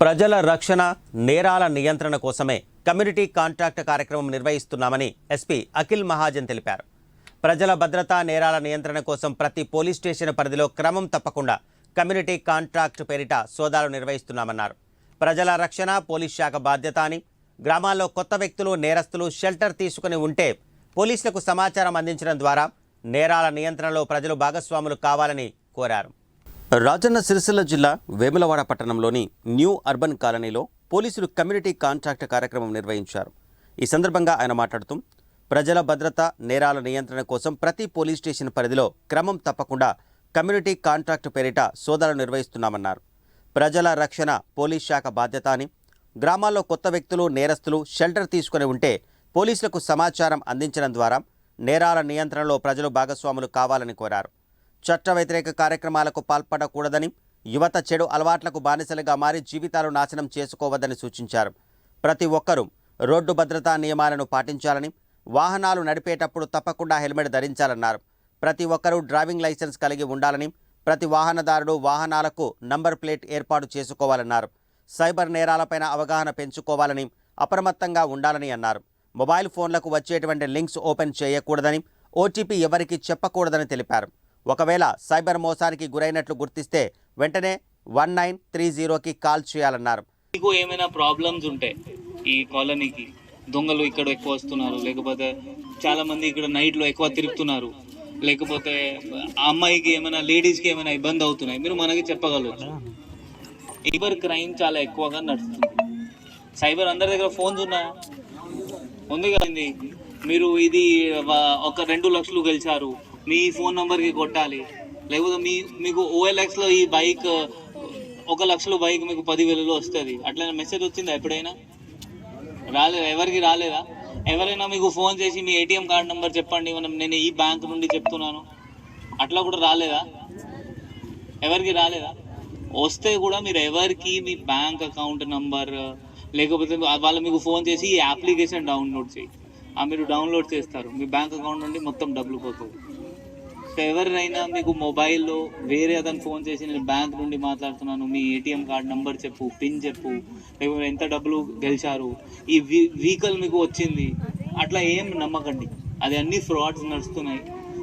ప్రజల రక్షణ నేరాల నియంత్రణ కోసమే కమ్యూనిటీ కాంట్రాక్ట్ కార్యక్రమం నిర్వహిస్తున్నామని ఎస్పీ అఖిల్ మహాజన్ తెలిపారు. ప్రజల భద్రత నేరాల నియంత్రణ కోసం ప్రతి పోలీస్ స్టేషన్ పరిధిలో క్రమం తప్పకుండా కమ్యూనిటీ కాంట్రాక్ట్ పేరిట సోదాలు నిర్వహిస్తున్నామన్నారు. ప్రజల రక్షణ పోలీస్ శాఖ బాధ్యత అని గ్రామాల్లో కొత్త వ్యక్తులు నేరస్తులు షెల్టర్ తీసుకుని ఉంటే పోలీసులకు సమాచారం అందించడం ద్వారా నేరాల నియంత్రణలో ప్రజలు భాగస్వాములు కావాలని కోరారు. రాజన్న సిరిసిల్ల జిల్లా వేములవాడ పట్టణంలోని న్యూ అర్బన్ కాలనీలో పోలీసులు కమ్యూనిటీ కాంట్రాక్ట్ కార్యక్రమం నిర్వహించారు. ఈ సందర్భంగా ఆయన మాట్లాడుతూ ప్రజల భద్రత నేరాల నియంత్రణ కోసం ప్రతి పోలీస్ స్టేషన్ పరిధిలో క్రమం తప్పకుండా కమ్యూనిటీ కాంట్రాక్ట్ పేరిట సోదాలు నిర్వహిస్తున్నామన్నారు. ప్రజల రక్షణ పోలీస్ శాఖ బాధ్యత అని గ్రామాల్లో కొత్త వ్యక్తులు నేరస్తులు షెల్టర్ తీసుకుని ఉంటే పోలీసులకు సమాచారం అందించడం ద్వారా నేరాల నియంత్రణలో ప్రజలు భాగస్వాములు కావాలని కోరారు. చట్ట వ్యతిరేక కార్యక్రమాలకు పాల్పడకూడదని యువత చెడు అలవాట్లకు బానిసలుగా మారి జీవితాలు నాశనం చేసుకోవద్దని సూచించారు. ప్రతి ఒక్కరూ రోడ్డు భద్రతా నియమాలను పాటించాలని వాహనాలు నడిపేటప్పుడు తప్పకుండా హెల్మెట్ ధరించాలన్నారు. ప్రతి ఒక్కరూ డ్రైవింగ్ లైసెన్స్ కలిగి ఉండాలని ప్రతి వాహనదారుడు వాహనాలకు నంబర్ ప్లేట్ ఏర్పాటు చేసుకోవాలన్నారు. సైబర్ నేరాలపైన అవగాహన పెంచుకోవాలని అప్రమత్తంగా ఉండాలని అన్నారు. మొబైల్ ఫోన్లకు వచ్చేటువంటి లింక్స్ ఓపెన్ చేయకూడదని ఓటీపీ ఎవరికీ చెప్పకూడదని తెలిపారు. ఒకవేళ సైబర్ మోసానికి గురైనట్లు గుర్తిస్తే వెంటనే వన్ నైన్ త్రీ జీరోకి కాల్ చేయాలన్నారు. మీకు ఏమైనా ప్రాబ్లమ్స్ ఉంటాయి ఈ కాలనీకి దొంగలు ఇక్కడ ఎక్కువ వస్తున్నారు లేకపోతే చాలా మంది ఇక్కడ నైట్లో ఎక్కువ తిరుగుతున్నారు లేకపోతే ఆ అమ్మాయికి ఏమైనా లేడీస్కి ఏమైనా ఇబ్బంది అవుతున్నాయి మీరు మనకి చెప్పగలరు. సైబర్ క్రైమ్ చాలా ఎక్కువగా నడుస్తుంది. సైబర్ అందరి దగ్గర ఫోన్స్ ఉన్నాయా ఉంది కదండి. మీరు ఇది ఒక రెండు లక్షలు గెలిచారు మీ ఫోన్ నెంబర్కి కొట్టాలి. లేకపోతే మీ మీకు ఓఎల్ఎక్స్లో ఈ బైక్ ఒక లక్షలో బైక్ మీకు పదివేలలో వస్తుంది. అట్లైనా మెసేజ్ వచ్చిందా ఎప్పుడైనా? రాలేదా? ఎవరికి రాలేదా? ఎవరైనా మీకు ఫోన్ చేసి మీ ఏటీఎం కార్డ్ నెంబర్ చెప్పండి. మనం నేను ఈ బ్యాంక్ నుండి చెప్తున్నాను. అట్లా కూడా రాలేదా? ఎవరికి రాలేదా? వస్తే కూడా మీరు ఎవరికి మీ బ్యాంక్ అకౌంట్ నంబర్ లేకపోతే వాళ్ళు మీకు ఫోన్ చేసి ఈ అప్లికేషన్ డౌన్లోడ్ చేయి. ఆ మీరు డౌన్లోడ్ చేస్తారు. మీ బ్యాంక్ అకౌంట్ నుండి మొత్తం డబ్బులు పోతుంది ఎవరినైనా మీకు మొబైల్లో వేరే అతను ఫోన్ చేసి నేను బ్యాంక్ నుండి మాట్లాడుతున్నాను మీ ఏటీఎం కార్డ్ నెంబర్ చెప్పు పిన్ చెప్పు లేకపోతే ఎంత డబ్బులు గెలిచారు ఈ వెహికల్ మీకు వచ్చింది. అట్లా ఏం నమ్మకండి. అది అన్ని ఫ్రాడ్స్ నడుస్తున్నాయి.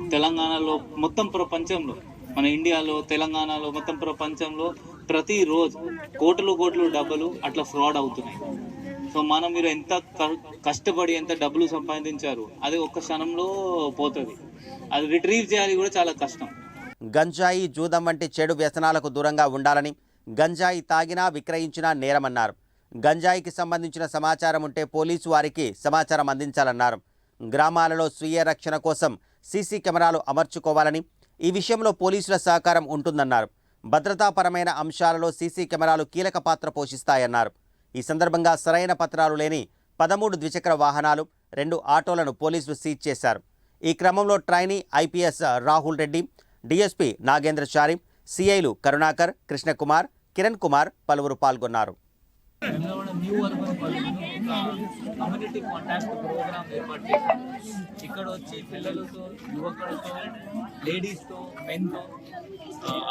తెలంగాణలో మొత్తం ప్రపంచంలో మన ఇండియాలో తెలంగాణలో మొత్తం ప్రపంచంలో ప్రతిరోజు కోట్లు కోట్లు డబ్బులు అట్లా ఫ్రాడ్ అవుతున్నాయి. సో మనం మీరు ఎంత కష్టపడి ఎంత డబ్బులు సంపాదించారు అది ఒక్క క్షణంలో పోతుంది. అది రిట్రీవ్ చేయాలి కూడా చాలా కష్టం. గంజాయి జూదం వంటి చెడు వ్యసనాలకు దూరంగా ఉండాలని గంజాయి తాగినా విక్రయించినా నేరమన్నారు. గంజాయికి సంబంధించిన సమాచారం ఉంటే పోలీసు వారికి సమాచారం అందించాలన్నారు. గ్రామాలలో స్వీయ రక్షణ కోసం సీసీ కెమెరాలు అమర్చుకోవాలని ఈ విషయంలో పోలీసుల సహకారం ఉంటుందన్నారు. భద్రతాపరమైన అంశాలలో సీసీ కెమెరాలు కీలక పాత్ర పోషిస్తాయన్నారు. ఈ సందర్భంగా సరైన పత్రాలు లేని పదమూడు ద్విచక్ర వాహనాలు రెండు ఆటోలను పోలీసులు సీజ్ చేశారు. ఈ క్రమంలో trainee IPS Rahul Reddy DSP Nagendrachari సిఐలు Karunakar Krishnakumar Kiran Kumar పలువురు పాల్గొన్నారు. Vemulawada new urban community contact programme ఏర్పాటు చేశాం ఇక్కడ వచ్చి పిల్లలతో యువకులతో లేడీస్తో మెన్తో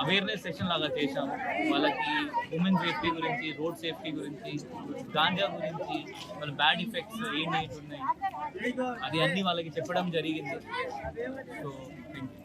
అవేర్నెస్ సెషన్ లాగా చేశాము. వాళ్ళకి ఉమెన్ సేఫ్టీ గురించి రోడ్ సేఫ్టీ గురించి గాంజా గురించి వాళ్ళ బ్యాడ్ ఎఫెక్ట్స్ ఏంటి ఉన్నాయి అది అన్నీ వాళ్ళకి చెప్పడం జరిగింది. So thank you